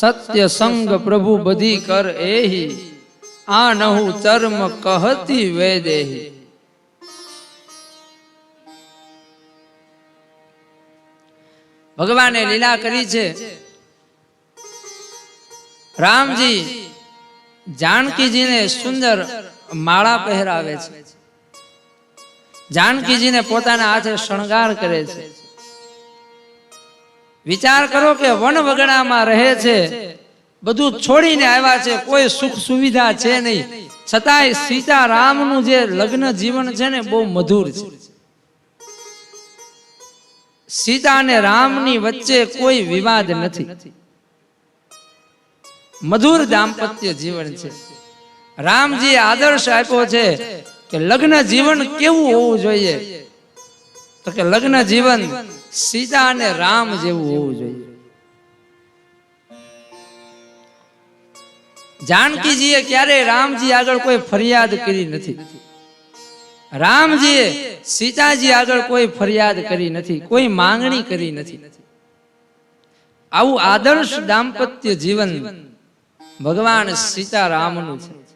સત્ય સંગ પ્રભુ બધી કર એહી. આ નહુ ચર્મ કહતી વેદેહી. ભગવાને લીલા કરી છે. રામજી જાનકીજીને સુંદર માળા પહેરાવે છે. જાનકીજીને પોતાના હાથે શણગાર કરે છે. વિચાર કરો કે વન વગડામાં રહે છે, બધું છોડીને આવ્યા છે, કોઈ સુખ સુવિધા છે નહીં. છતાંય સીતારામનું જે લગ્ન જીવન છે ને, બહુ મધુર છે. સીતા અને રામની વચ્ચે કોઈ વિવાદ નથી. મધુર દાંપત્ય જીવન છે. રામજી આદર્શ આપ્યો છે કે લગ્ન જીવન કેવું હોવું જોઈએ? તો કે લગ્ન જીવન સીતા અને રામ જેવું હોવું જોઈએ. જાનકીજીએ ક્યારે રામજી આગળ કોઈ ફરિયાદ કરી નથી. રામજીએ સીતાજી આગળ કોઈ ફરિયાદ કરી નથી, કોઈ માંગણી કરી નથી. આવું આદર્શ દાંપત્ય જીવન ભગવાન સીતારામનું છે.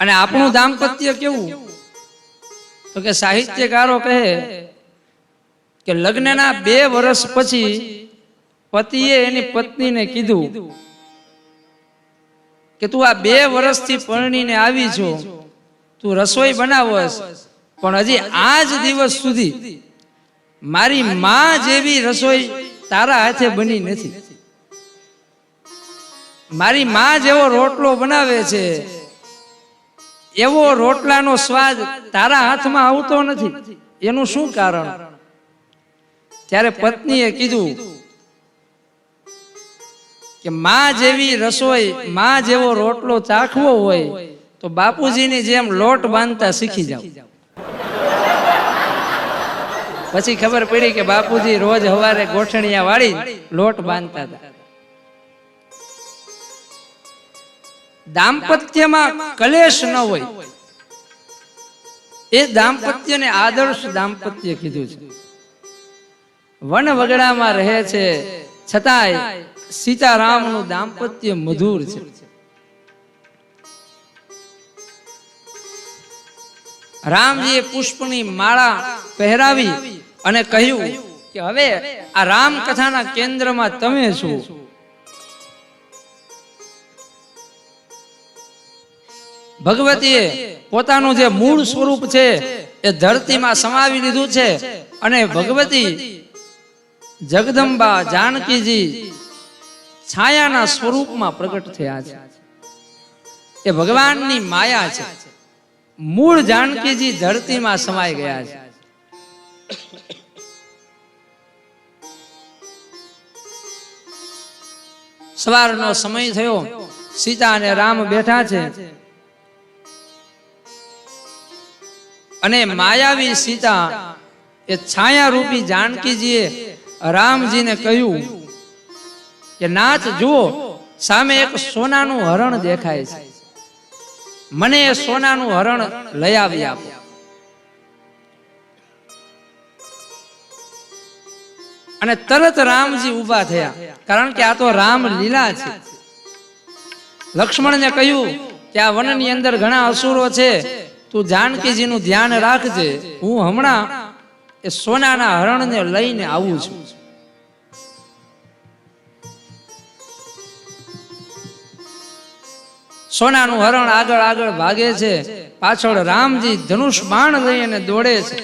અને આપણું દાંપત્ય કેવું? તો કે સાહિત્યકારો કહે કે લગ્નના બે વર્ષ પછી પતિએ એની પત્નીને કીધું કે તું આ બે વર્ષથી પરણીને આવી છો. તું રસોઈ બનાવસ પણ હજી આજ દિવસ સુધી મારી માં જેવી રસોઈ તારા હાથે બની નથી. મારી માં જેવો રોટલો બનાવે છે એવો રોટલાનો સ્વાદ તારા હાથમાં આવતો નથી. એનું શું કારણ? ત્યારે પત્નીએ કીધું કે માં જેવી રસોઈ, માં જેવો રોટલો ચાખવો હોય તો બાપુજીની જેમ લોટ બાંધતા શીખી જાવ પછી ખબર પડી કે બાપુજી રોજ હવારે ગોઠણિયા વાળી લોટ બાંધતા હતા. દાંપત્યમાં કલેશ ન હોય. એ દાંપત્યને આદર્શ દાંપત્ય કીધું છે. વન વગડામાં રહે છે, છતાંય સીતારામનું દાંપત્ય મધુર છે. રામજીએ પુષ્પની માળા પહેરાવી અને કહ્યું કે હવે આ રામ કથાના કેન્દ્રમાં તમે છો. ભગવતીએ પોતાનું જે મૂળ સ્વરૂપ છે, એ ધરતીમાં સમાવી લીધું છે. અને ભગવતી જગદંબા જાનકીજી છાયાના સ્વરૂપમાં પ્રગટ થયા છે. એ ભગવાનની માયા છે. મૂળ જાનકીજી ધરતીમાં સમાઈ ગયા છે. સવારનો સમય થયો. સીતા અને રામ બેઠા છે. અને માયાવી સીતા એ છાયા રૂપી જાનકીજીએ રામજીને કહ્યું કે નાથ જુઓ સામે એક સોનાનું હરણ દેખાય છે. મને એ સોનાનું હરણ લઈ આવી આપો. અને તરત રામજી ઊભા થયા. કારણ કે આ તો રામ લીલા છે. લક્ષ્મણને કહ્યું કે આ વનની અંદર ઘણા અસુરો છે. તું જાનકીજીનું ધ્યાન રાખજે, હું હમણાં એ સોનાના હરણને લઈને આવું છું. સોનાનું હરણ આગળ આગળ ભાગે છે, પાછળ રામજી ધનુષ બાણ લઈને દોડે છે.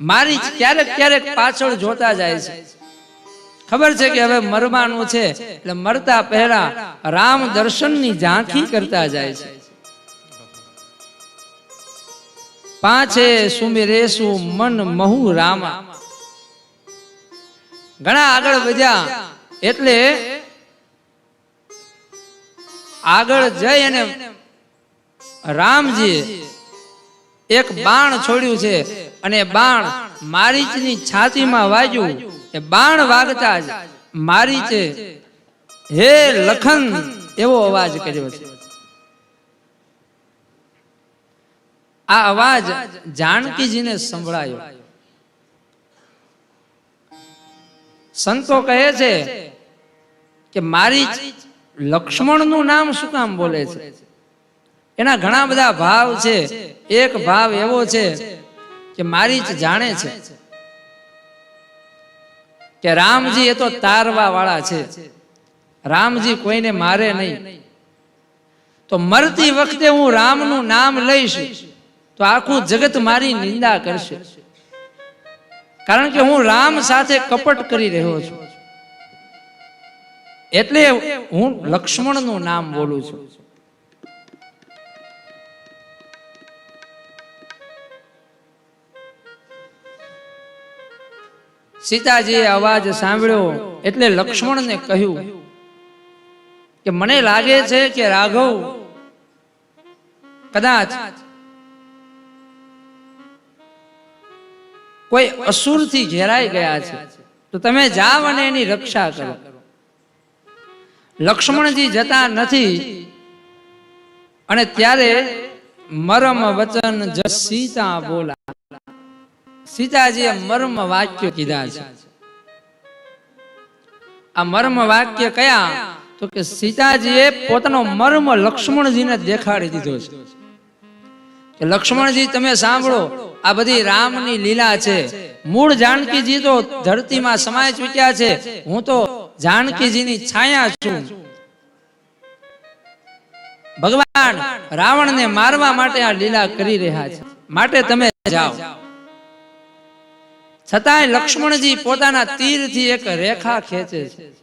મારી ક્યારેક ક્યારેક પાછળ જોતા જાય છે. ખબર છે કે હવે મરવાનું છે, એટલે મરતા પહેલા રામ દર્શનની ઝાંખી કરતા જાય છે. પાંચે સુમિરેશુ મન મહુ રામા. ઘણા આગળ વધ્યા, એટલે આગળ જઈ અને રામજી એક બાણ છોડ્યું છે અને બાણ મારીચની છાતીમાં વાગ્યું. એ બાણ વાગતા જ મારીચે, હે લખન, એવો અવાજ કર્યો છે. આ અવાજ જાનકીજીને સંભળાયો. સંતો કહે છે કે મારી લક્ષ્મણનું નામ શું કામ બોલે છે? એના ઘણા બધા ભાવ છે. એક ભાવ એવો છે કે મારી જાણે છે કે રામજી એ તો તારવા વાળા છે. રામજી કોઈને મારે નહીં. તો મરતી વખતે હું રામનું નામ લઈશ. તો આખું જગત મારી નિંદા કરશે. કારણ કે હું રામ સાથે કપટ કરી રહ્યો છું. એટલે હું લક્ષ્મણનું નામ બોલું છું. સીતાજીએ અવાજ સાંભળ્યો એટલે લક્ષ્મણને કહ્યું કે મને લાગે છે કે રાઘવ કદાચ કોઈ અસુરથી ઘેરાઈ ગયા છે, તો તમે જાવ અને એની રક્ષા કરો. લક્ષ્મણજી જતા નથી અને ત્યારે મરમ વચન સીતા બોલા. સીતાજીએ મર્મ વાક્ય કીધા છે. આ મર્મ વાક્ય કયા? તો કે સીતાજીએ પોતાનો મર્મ લક્ષ્મણજીને દેખાડી દીધો છે. લક્ષ્મણજી, તમે સાંભળો, આ બધી રામની લીલા છે. મૂળ જાનકીજી તો ધરતીમાં સમાય ચૂક્યા છે. હું તો જાનકીજીની છાયા છું. ભગવાન રાવણને મારવા માટે આ લીલા કરી રહ્યા છે. માટે તમે જાઓ. છતાંય લક્ષ્મણજી પોતાના તીરથી એક રેખા ખેંચે છે.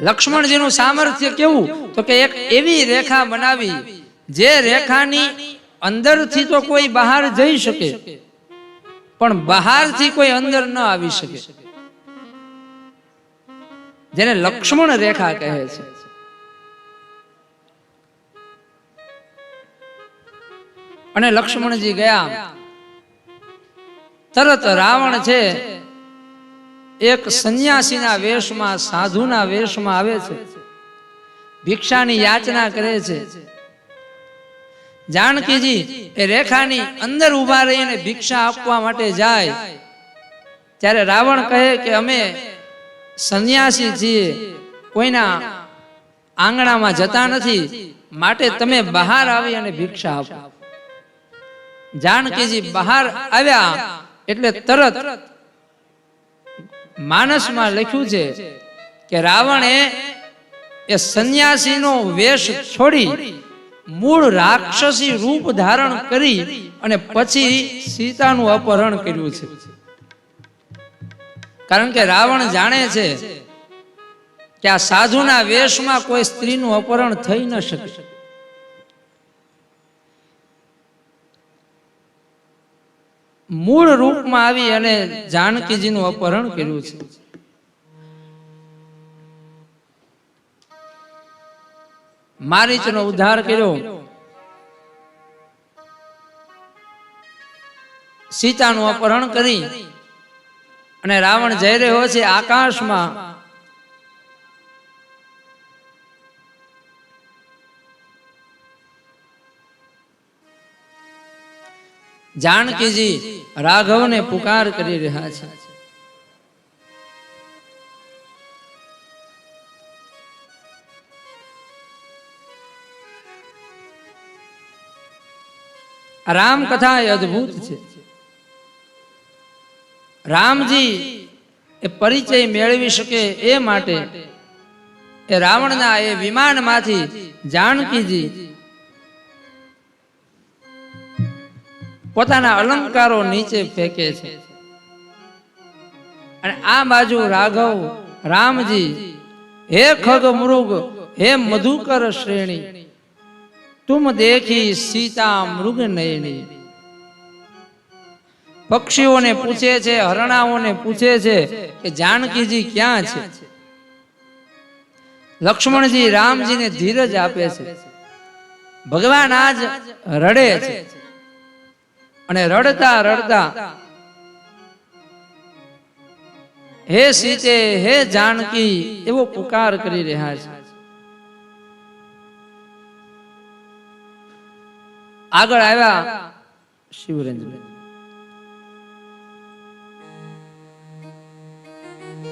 લક્ષ્મણજીનું સામર્થ્ય કેવું? તો કે એક એવી રેખા બનાવી જે રેખાની અંદરથી તો કોઈ બહાર જઈ શકે, પણ બહારથી કોઈ અંદર ન આવી શકે. જેને લક્ષ્મણ રેખા કહે છે. અને લક્ષ્મણજી ગયા. તરત રાવણ છે, એક સંન્યાસીના વેશમાં, સાધુના વેશમાં આવે છે. ભિક્ષાની યાચના કરે છે. જાનકીજી એ રેખાની અંદર ઊભા રહીને ભિક્ષા આપવા માટે જાય. ત્યારે રાવણ કહે કે અમે સંન્યાસી છીએ, કોઈના આંગણામાં જતા નથી, માટે તમે બહાર આવી અને ભિક્ષા આપો. જાનકીજી બહાર આવ્યા એટલે તરત માનસમાં લખ્યું છે કે રાવણે એ સંન્યાસીનો વેશ છોડી મૂળ રાક્ષસી રૂપ ધારણ કરી અને પછી સીતાનું અપહરણ કર્યું છે. કારણ કે રાવણ જાણે છે કે આ સાધુના વેશમાં કોઈ સ્ત્રીનું અપહરણ થઈ ન શકે. મૂળ રૂપમાં આવી અને જાનકીજીનું અપહરણ કર્યું છે. મારીચનો ઉદ્ધાર કર્યો. સીતાનું અપહરણ કરી અને રાવણ જઈ રહ્યો છે આકાશમાં. જાનકીજી રાઘવને પુકાર કરી રહ્યા છે. આ રામ કથા એ અદભુત છે. રામજી એ પરિચય મેળવી શકે એ માટે એ રાવણના એ વિમાનમાંથી જાનકીજી પોતાના અલંકારો નીચે ફેંકે છે. અને આ બાજુ રાઘવ, રામજી, હે ખગ મૃગ હે મધુકર શ્રેણી તુમ દેખી સીતા મૃગ નયની પક્ષીઓને પૂછે છે, હરણાઓને પૂછે છે કે જાનકીજી ક્યાં છે? લક્ષ્મણજી રામજીને ધીરજ આપે છે. ભગવાન આજ રડે છે. અને રડતા રડતા હે સીતે, હે જાનકી, એવો પુકાર કરી રહ્યા છે. આગળ આવ્યા. શિવરેન્દ્ર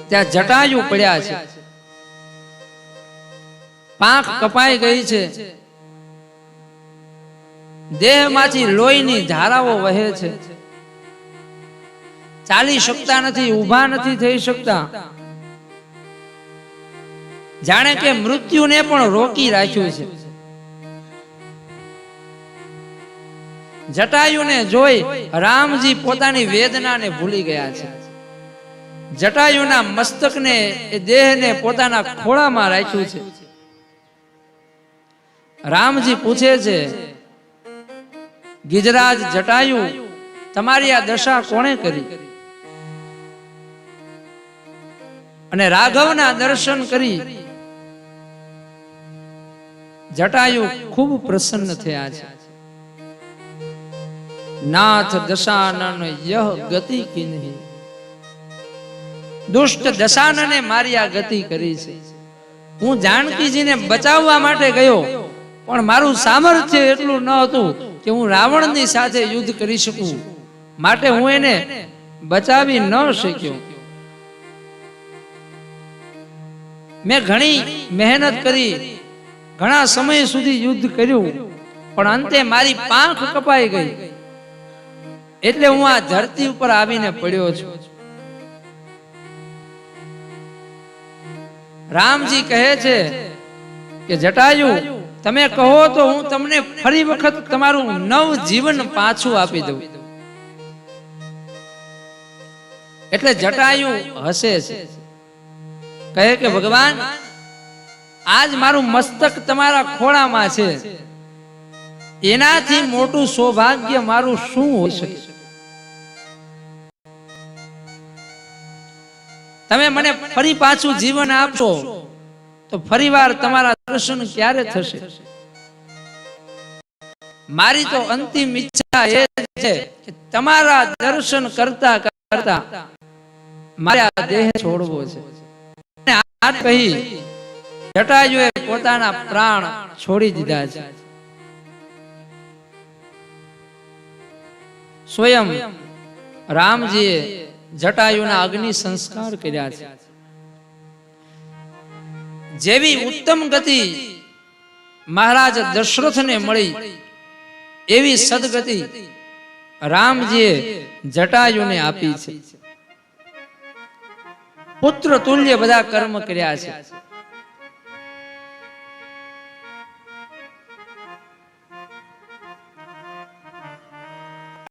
ત્યાં જટાયુ પડ્યા છે. પાંખ કપાઈ ગઈ છે. દેહમાંથી લોહીની ધારાઓ વહે છે. ચાલી શકતા નથી ઊભા નથી થઈ શકતા. જાણે કે મૃત્યુને પણ રોકી રાખ્યું છે. જટાયુને જોઈ રામજી પોતાની વેદનાને ભૂલી ગયા છે. જટાયુના મસ્તકને, એ દેહને પોતાના ખોળામાં રાખ્યું છે. રામજી પૂછે છે, ગિજરાજ જટાયુ, તમારી આ દશા કોણે કરી? અને રાઘવના દર્શન કરી. જટાયુ ખૂબ પ્રસન્ન થયા છે. નાથ દશાનન યહ ગતિ કિન્હી. દુષ્ટ દશાનને મારી આ ગતિ કરી છે. હું જાનકીજીને બચાવવા માટે ગયો, પણ મારું સામર્થ્ય એટલું ન હતું કે હું રાવણની સાથે યુદ્ધ કરી શકું. માટે હું એને બચાવી ન શક્યો. મેં ઘણી મહેનત કરી, ઘણા સમય સુધી યુદ્ધ કર્યું, પણ અંતે મારી પાંખ કપાઈ ગઈ. એટલે હું આ ધરતી ઉપર આવીને પડ્યો છું. રામજી કહે છે કે, જટાયુ, તમે કહો તો હું તમને ફરી વખત તમારું નવ જીવન પાછું આપી દઉં. એટલે જટાયુ હસે છે. કહે કે, ભગવાન, આજ મારું મસ્તક તમારા ખોળામાં છે. એનાથી મોટું સૌભાગ્ય મારું શું હોઈ શકે તમે મને ફરી પાછું જીવન આપશો, તો ફરીવાર તમારા દર્શન ક્યારે થશે? મારી તો અંતિમ ઈચ્છા એ છે કે તમારા દર્શન કરતા કરતા મારે દેહ છોડવો છે. આ કહી જટાયુએ પોતાના પ્રાણ છોડી દીધા છે. સ્વયં રામજીએ જટાયુના અગ્નિ સંસ્કાર કર્યા છે. જેવી ઉત્તમ ગતિ મહારાજ દશરથને મળી, એવી સદગતિ રામજીએ જટાયુને આપી છે. પુત્ર તુલ્ય બધા કર્મ કર્યા છે.